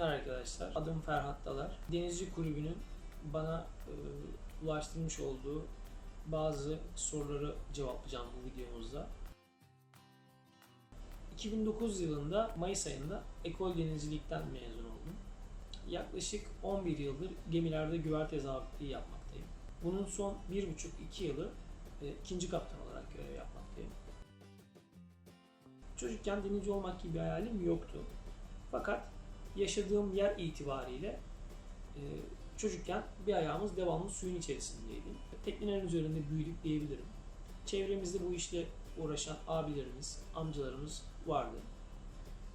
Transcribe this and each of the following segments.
günler arkadaşlar. Adım Ferhat Dalar. Denizci Kulübü'nün bana e, ulaştırmış olduğu bazı soruları cevaplayacağım bu videomuzda. 2009 yılında Mayıs ayında Ekol Denizcilik'ten mezun oldum. Yaklaşık 11 yıldır gemilerde güverte zabitliği yapmaktayım. Bunun son 1,5-2 yılı e, ikinci kaptan olarak görev yapmaktayım. Çocukken denizci olmak gibi bir hayalim yoktu. Fakat yaşadığım yer itibariyle e, çocukken bir ayağımız devamlı suyun içerisindeydi. Teknelerin üzerinde büyüdük diyebilirim. Çevremizde bu işle uğraşan abilerimiz, amcalarımız vardı.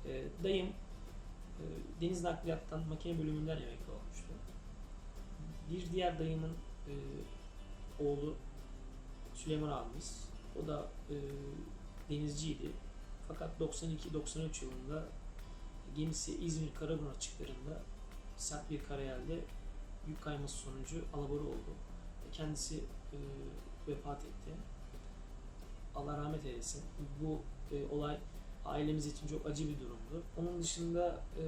E, dayım e, deniz nakliyattan makine bölümünden emekli olmuştu. Bir diğer dayımın e, oğlu Süleyman abimiz. O da e, denizciydi. Fakat 92-93 yılında gemisi İzmir Karaburun açıklarında sert bir karayelde yük kayması sonucu alabora oldu. Kendisi e, vefat etti. Allah rahmet eylesin. Bu e, olay ailemiz için çok acı bir durumdu. Onun dışında e,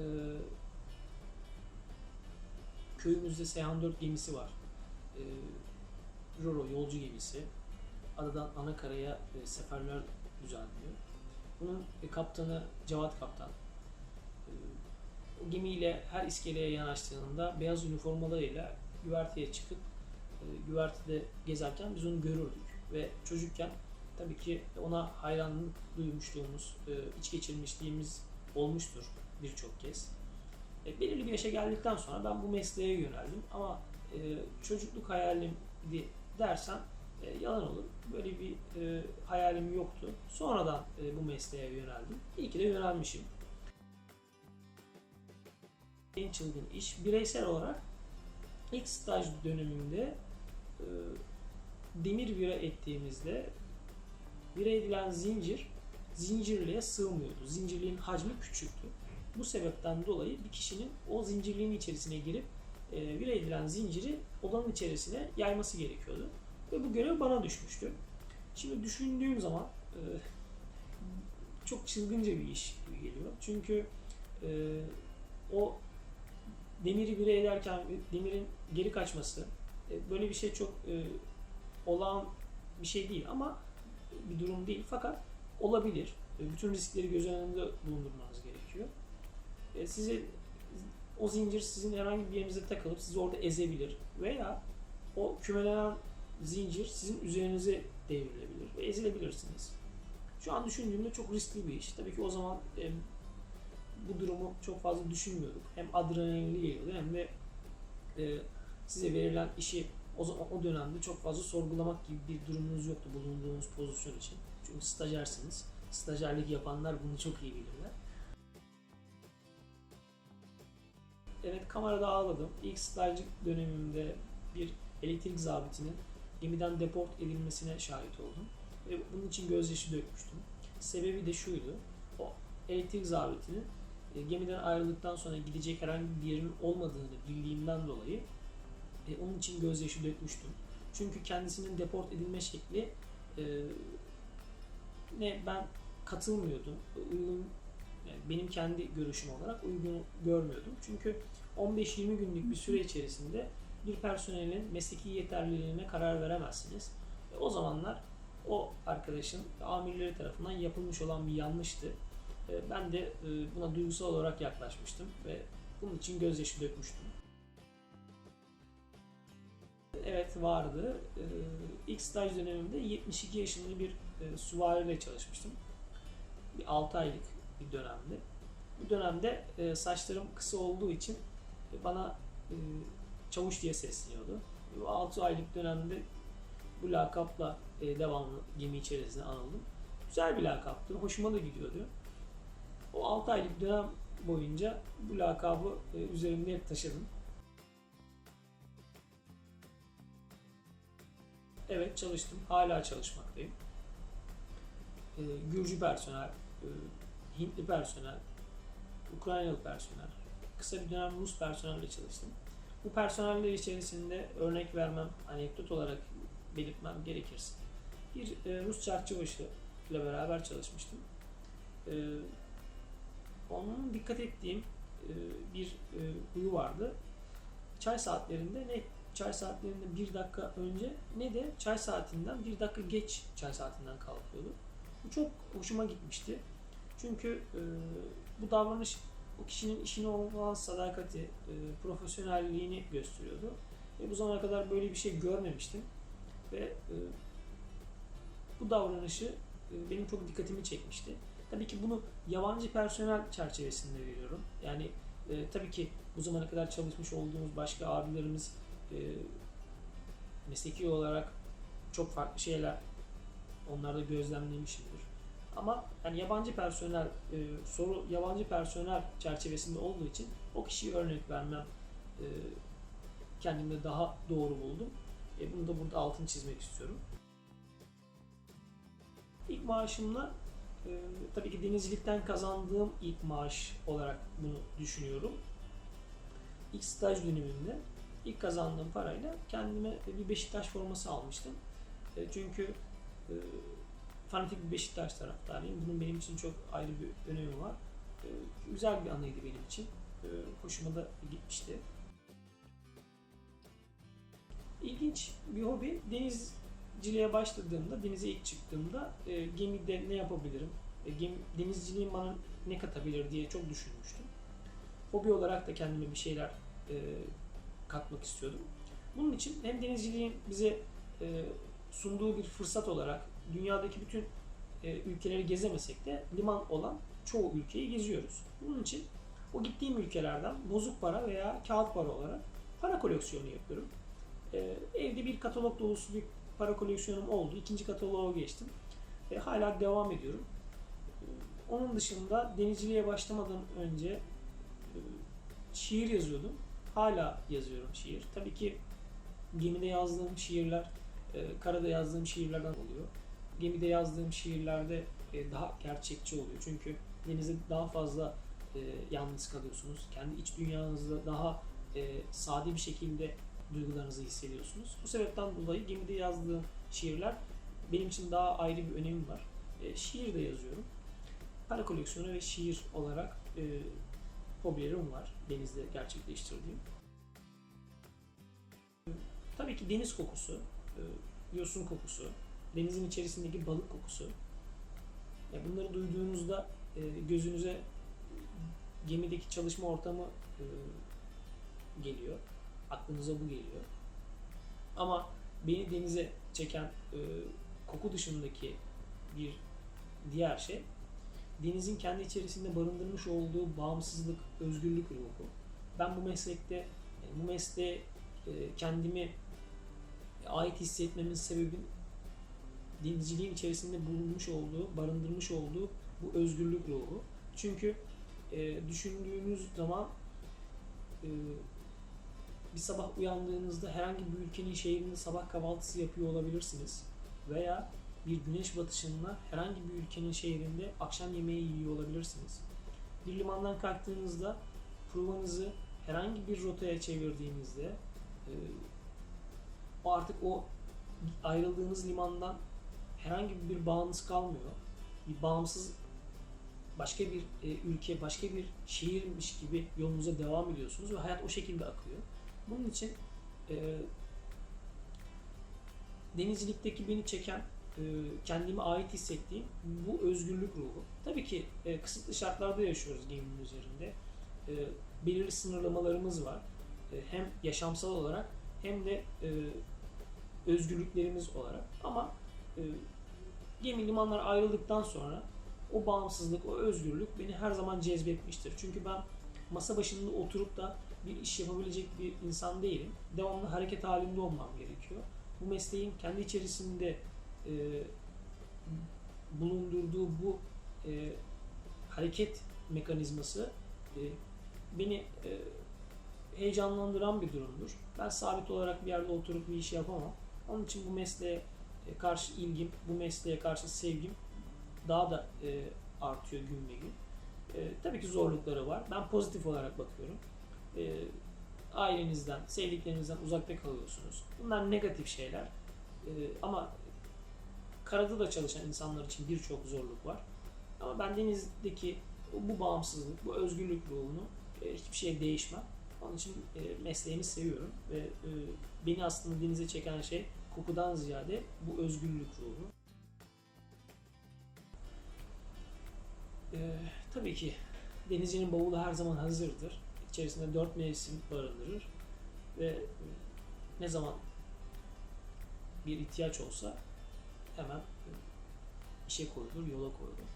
köyümüzde Seyhan 4 gemisi var. E, Roro yolcu gemisi. Adadan Anakara'ya e, seferler düzenliyor. Bunun e, kaptanı Cevat Kaptan. Gemiyle her iskeleye yanaştığında beyaz üniformalarıyla güverteye çıkıp e, güvertede gezerken biz onu görürdük. Ve çocukken tabii ki ona hayranlık duymuşluğumuz, e, iç geçirmişliğimiz olmuştur birçok kez. E, belirli bir yaşa geldikten sonra ben bu mesleğe yöneldim ama çocukluk hayalimdi dersen yalan olur. Böyle bir hayalim yoktu. Sonradan bu mesleğe yöneldim. İyi ki de yönelmişim. En çılgın iş bireysel olarak ilk staj döneminde e, demir vira ettiğimizde vira edilen zincir zincirliğe sığmıyordu. Zincirliğin hacmi küçüktü. Bu sebepten dolayı bir kişinin o zincirliğin içerisine girip e, vira edilen zinciri odanın içerisine yayması gerekiyordu. Ve bu görev bana düşmüştü. Şimdi düşündüğüm zaman e, çok çılgınca bir iş gibi geliyor. Çünkü e, o demiri bire ederken demirin geri kaçması e, böyle bir şey çok e, olağan bir şey değil ama bir durum değil. Fakat olabilir. E, bütün riskleri göz önünde bulundurmanız gerekiyor. E, sizi o zincir sizin herhangi bir yerinize takılıp sizi orada ezebilir veya o kümelenen zincir sizin üzerinize devrilebilir ve ezilebilirsiniz. Şu an düşündüğümde çok riskli bir iş. Tabii ki o zaman e, bu durumu çok fazla düşünmüyorduk. Hem adrenalinli geliyordu hem de e, size verilen işi o o dönemde çok fazla sorgulamak gibi bir durumunuz yoktu bulunduğunuz pozisyon için. Çünkü stajyersiniz. Stajyerlik yapanlar bunu çok iyi bilirler. Evet kamerada ağladım. İlk stajlık dönemimde bir elektrik zabitinin gemiden deport edilmesine şahit oldum. Ve bunun için gözyaşı dökmüştüm. Sebebi de şuydu. O elektrik zabitinin e, gemiden ayrıldıktan sonra gidecek herhangi bir yerin olmadığını bildiğimden dolayı e, onun için gözyaşı dökmüştüm. Çünkü kendisinin deport edilme şekli e, ne ben katılmıyordum. Uygun yani benim kendi görüşüm olarak uygun görmüyordum. Çünkü 15-20 günlük bir süre içerisinde bir personelin mesleki yeterliliğine karar veremezsiniz. E, o zamanlar o arkadaşın amirleri tarafından yapılmış olan bir yanlıştı. E, ben de e, buna duygusal olarak yaklaşmıştım ve bunun için gözyaşı dökmüştüm. Evet vardı. E, ilk staj dönemimde 72 yaşında bir e, süvariyle çalışmıştım. Bir 6 aylık bir dönemdi. Bu dönemde e, saçlarım kısa olduğu için bana çavuş diye sesleniyordu. Bu 6 aylık dönemde bu lakapla devamlı gemi içerisinde anıldım. Güzel bir lakaptı. Hoşuma da gidiyordu. O 6 aylık dönem boyunca bu lakabı e, üzerimde hep taşıdım. Evet çalıştım. Hala çalışmaktayım. E, Gürcü personel, e, Hintli personel, Ukraynalı personel, kısa bir dönem Rus personelle çalıştım. Bu personeller içerisinde örnek vermem, anekdot olarak belirtmem gerekirse bir Rus çarşıbaşı ile beraber çalışmıştım. Onun dikkat ettiğim e, bir e, huyu vardı. Çay saatlerinde ne çay saatlerinde bir dakika önce ne de çay saatinden bir dakika geç çay saatinden kalkıyordu. Bu çok hoşuma gitmişti. Çünkü e, bu davranış o kişinin işine olan sadakati, e, profesyonelliğini gösteriyordu. Ve bu zamana kadar böyle bir şey görmemiştim. Ve e, bu davranışı e, benim çok dikkatimi çekmişti. Tabii ki bunu yabancı personel çerçevesinde veriyorum. Yani e, tabii ki bu zamana kadar çalışmış olduğumuz başka abilerimiz e, mesleki olarak çok farklı şeyler onlarda gözlemlemişimdir. Ama yani yabancı personel e, soru yabancı personel çerçevesinde olduğu için o kişiye örnek vermem e, kendimde daha doğru buldum. E, bunu da burada altını çizmek istiyorum. İlk maaşımla e, tabii ki denizcilikten kazandığım ilk maaş olarak bunu düşünüyorum. İlk staj döneminde ilk kazandığım parayla kendime bir Beşiktaş forması almıştım. E, çünkü e, fanatik bir Beşiktaş taraftarıyım. Bunun benim için çok ayrı bir önemi var. E, güzel bir anıydı benim için. E, hoşuma da gitmişti. İlginç bir hobi. Denizciliğe başladığımda, denize ilk çıktığımda e, gemide ne yapabilirim, e, gemi, denizciliğin bana ne katabilir diye çok düşünmüştüm. Hobi olarak da kendime bir şeyler e, katmak istiyordum. Bunun için hem denizciliğin bize e, sunduğu bir fırsat olarak dünyadaki bütün e, ülkeleri gezemesek de liman olan çoğu ülkeyi geziyoruz. Bunun için o gittiğim ülkelerden bozuk para veya kağıt para olarak para koleksiyonu yapıyorum. E, evde bir katalog dolusu bir para koleksiyonum oldu. İkinci kataloğa geçtim. E, hala devam ediyorum. E, onun dışında denizciliğe başlamadan önce e, şiir yazıyordum. Hala yazıyorum şiir. Tabii ki gemide yazdığım şiirler e, karada yazdığım şiirlerden oluyor. Gemide yazdığım şiirlerde e, daha gerçekçi oluyor. Çünkü denizde daha fazla yalnız kalıyorsunuz. Kendi iç dünyanızda daha sade bir şekilde duygularınızı hissediyorsunuz. Bu sebepten dolayı gemide yazdığım şiirler benim için daha ayrı bir önemi var. E, şiir de yazıyorum. Para koleksiyonu ve şiir olarak e, hobilerim var denizde gerçekleştirdiğim. Tabii ki deniz kokusu, e, yosun kokusu, denizin içerisindeki balık kokusu. Ya bunları duyduğunuzda e, gözünüze gemideki çalışma ortamı e, geliyor. Aklınıza bu geliyor. Ama beni denize çeken e, koku dışındaki bir diğer şey denizin kendi içerisinde barındırmış olduğu bağımsızlık, özgürlük ruhu. Ben bu meslekte, bu mesleğe e, kendimi ait hissetmemin sebebi denizciliğin içerisinde bulunmuş olduğu, barındırmış olduğu bu özgürlük ruhu. Çünkü e, düşündüğünüz zaman e, bir sabah uyandığınızda herhangi bir ülkenin şehrinde sabah kahvaltısı yapıyor olabilirsiniz. Veya bir güneş batışında herhangi bir ülkenin şehrinde akşam yemeği yiyor olabilirsiniz. Bir limandan kalktığınızda provanızı herhangi bir rotaya çevirdiğinizde e, artık o ayrıldığınız limandan herhangi bir bağınız kalmıyor. Bir bağımsız başka bir e, ülke, başka bir şehirmiş gibi yolunuza devam ediyorsunuz ve hayat o şekilde akıyor. Bunun için e, denizcilikteki beni çeken, e, kendime ait hissettiğim bu özgürlük ruhu. Tabii ki e, kısıtlı şartlarda yaşıyoruz geminin üzerinde. E, belirli sınırlamalarımız var. E, hem yaşamsal olarak hem de e, özgürlüklerimiz olarak. Ama e, gemi limanlar ayrıldıktan sonra o bağımsızlık, o özgürlük beni her zaman cezbetmiştir. Çünkü ben masa başında oturup da bir iş yapabilecek bir insan değilim. Devamlı hareket halinde olmam gerekiyor. Bu mesleğin kendi içerisinde e, bulundurduğu bu e, hareket mekanizması e, beni e, heyecanlandıran bir durumdur. Ben sabit olarak bir yerde oturup bir iş yapamam. Onun için bu mesleğe karşı ilgim, bu mesleğe karşı sevgim daha da e, artıyor gün be gün. E, tabii ki zorlukları var. Ben pozitif olarak bakıyorum. E, ailenizden, sevdiklerinizden uzakta kalıyorsunuz. Bunlar negatif şeyler. E, ama karada da çalışan insanlar için birçok zorluk var. Ama ben denizdeki bu bağımsızlık, bu özgürlük ruhunu e, hiçbir şey değişmem. Onun için e, mesleğimi seviyorum ve e, beni aslında denize çeken şey kokudan ziyade bu özgürlük ruhu. E, tabii ki denizcinin bavulu her zaman hazırdır. İçerisinde dört mevsim barındırır ve e, ne zaman bir ihtiyaç olsa hemen e, işe koyulur, yola koyulur.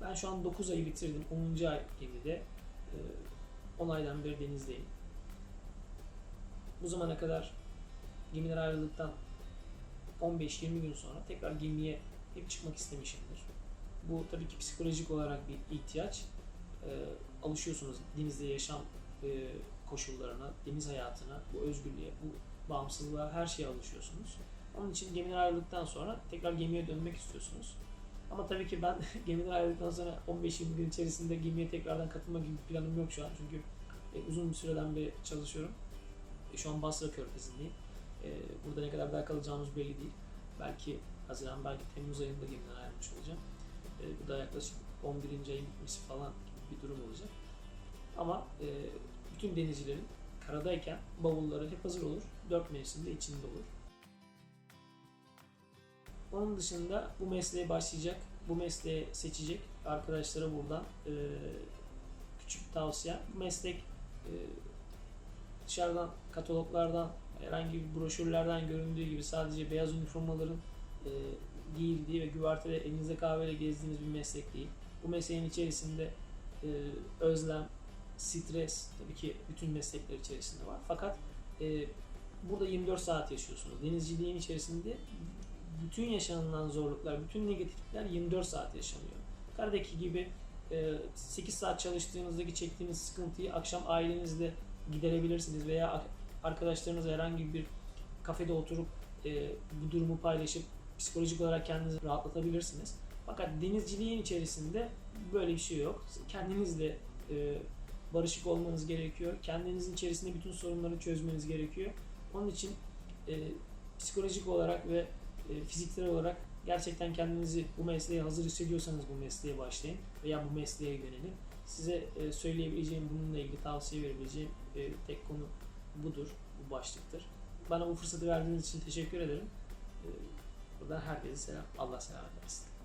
Ben şu an 9 ayı bitirdim. 10. ay gemide. E, 10 aydan beri denizdeyim. Bu zamana kadar gemiden ayrıldıktan 15-20 gün sonra tekrar gemiye hep çıkmak istemişimdir. Bu tabii ki psikolojik olarak bir ihtiyaç. Alışıyorsunuz denizde yaşam e, koşullarına, deniz hayatına, bu özgürlüğe, bu bağımsızlığa her şeye alışıyorsunuz. Onun için gemiden ayrıldıktan sonra tekrar gemiye dönmek istiyorsunuz. Ama tabii ki ben gemiden ayrıldıktan sonra 15-20 gün içerisinde gemiye tekrardan katılma gibi planım yok şu an. Çünkü e, uzun bir süreden beri çalışıyorum. E, şu an Basra Körfezi'ndeyim. E, burada ne kadar daha kalacağımız belli değil. Belki Haziran, belki Temmuz ayında gemiden ayrılmış olacağım. E, bu da yaklaşık 11. ayın bitmesi falan bir durum olacak. Ama e, bütün denizcilerin karadayken bavulları hep hazır olur. Dört mevsimde içinde olur. Onun dışında bu mesleğe başlayacak, bu mesleği seçecek arkadaşlara buradan e, küçük bir tavsiye. Bu meslek e, dışarıdan kataloglardan, herhangi bir broşürlerden göründüğü gibi sadece beyaz üniformaların e, giyildiği ve güvertede elinizde kahveyle gezdiğiniz bir meslek değil. Bu mesleğin içerisinde e, özlem, stres tabii ki bütün meslekler içerisinde var. Fakat e, burada 24 saat yaşıyorsunuz. Denizciliğin içerisinde bütün yaşanılan zorluklar, bütün negatiflikler 24 saat yaşanıyor. Karadaki gibi e, 8 saat çalıştığınızdaki çektiğiniz sıkıntıyı akşam ailenizle giderebilirsiniz veya arkadaşlarınızla herhangi bir kafede oturup e, bu durumu paylaşıp psikolojik olarak kendinizi rahatlatabilirsiniz. Fakat denizciliğin içerisinde böyle bir şey yok. Kendinizle e, barışık olmanız gerekiyor. Kendinizin içerisinde bütün sorunları çözmeniz gerekiyor. Onun için e, psikolojik olarak ve e, fiziksel olarak gerçekten kendinizi bu mesleğe hazır hissediyorsanız bu mesleğe başlayın veya bu mesleğe yönelin. Size e, söyleyebileceğim, bununla ilgili tavsiye verebileceğim e, tek konu budur, bu başlıktır. Bana bu fırsatı verdiğiniz için teşekkür ederim. E, buradan herkese selam, Allah selam versin.